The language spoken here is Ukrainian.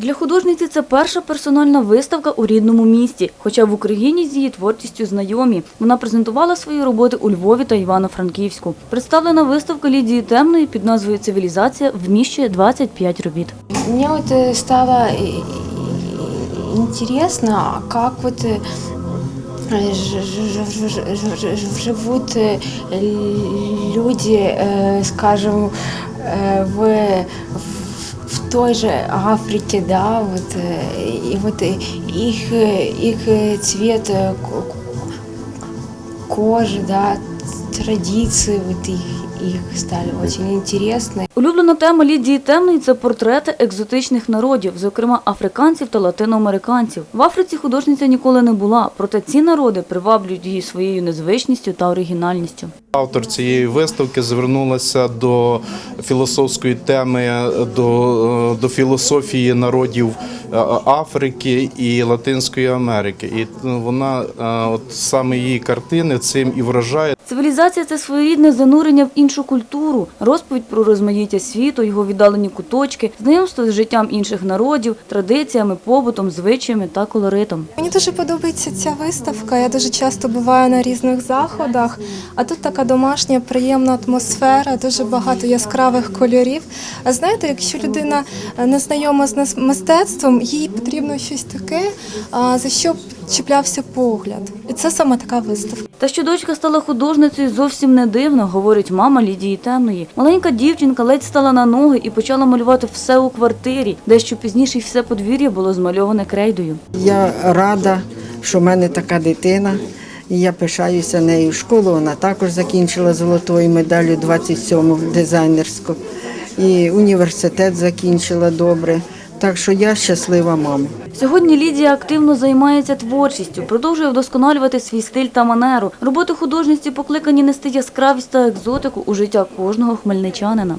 Для художниці це перша персональна виставка у рідному місті, хоча в Україні з її творчістю знайомі. Вона презентувала свої роботи у Львові та Івано-Франківську. Представлена виставка Лідії Темної під назвою Цивілізація вміщує 25 робіт. Мне вот э, стало э, интересно, а как вот э, ж- ж- ж- ж- ж- ж- живут э, люди, э, скажем, э, в, в- в той же Африке, да, вот, э, и вот э, их, э, их э, цвет э, ко- кожи, да, традиции вот их, их стали очень интересны. Улюблена тема Лідії Темної це портрети екзотичних народів, зокрема африканців та латиноамериканців. В Африці художниця ніколи не була, проте ці народи приваблюють її своєю незвичністю та оригінальністю. Автор цієї виставки звернулася до філософської теми, до, до філософії народів е, Африки і Латинської Америки. І вона, е, от саме її картини цим і вражає. Цивілізація це своєрідне занурення в іншу культуру, розповідь про розмаїття світу, його віддалені куточки, знайомство з життям інших народів, традиціями, побутом, звичаями та колоритом. Мені дуже подобається ця виставка. Я дуже часто буваю на різних заходах. А тут така домашня, приємна атмосфера, дуже багато яскравих кольорів. А знаєте, якщо людина е, не знайома з мистецтвом, їй потрібно щось таке, за що чіплявся погляд. І це саме така виставка. Та що дочка стала художницею зовсім не дивно, говорить мама Лідії Темної. Маленька дівчинка ледь стала на ноги і почала малювати все у квартирі, дещо пізніше все подвір'я було змальоване крейдою. Я рада, що в мене така дитина. І я пишаюся нею. Школу вона також закінчила золотою медаллю 27-му дизайнерську. І університет закінчила добре. Так що я щаслива мама. Сьогодні Лідія активно займається творчістю, продовжує вдосконалювати свій стиль та манеру. Роботи художниці покликані нести яскравість та екзотику у життя кожного хмельничанина.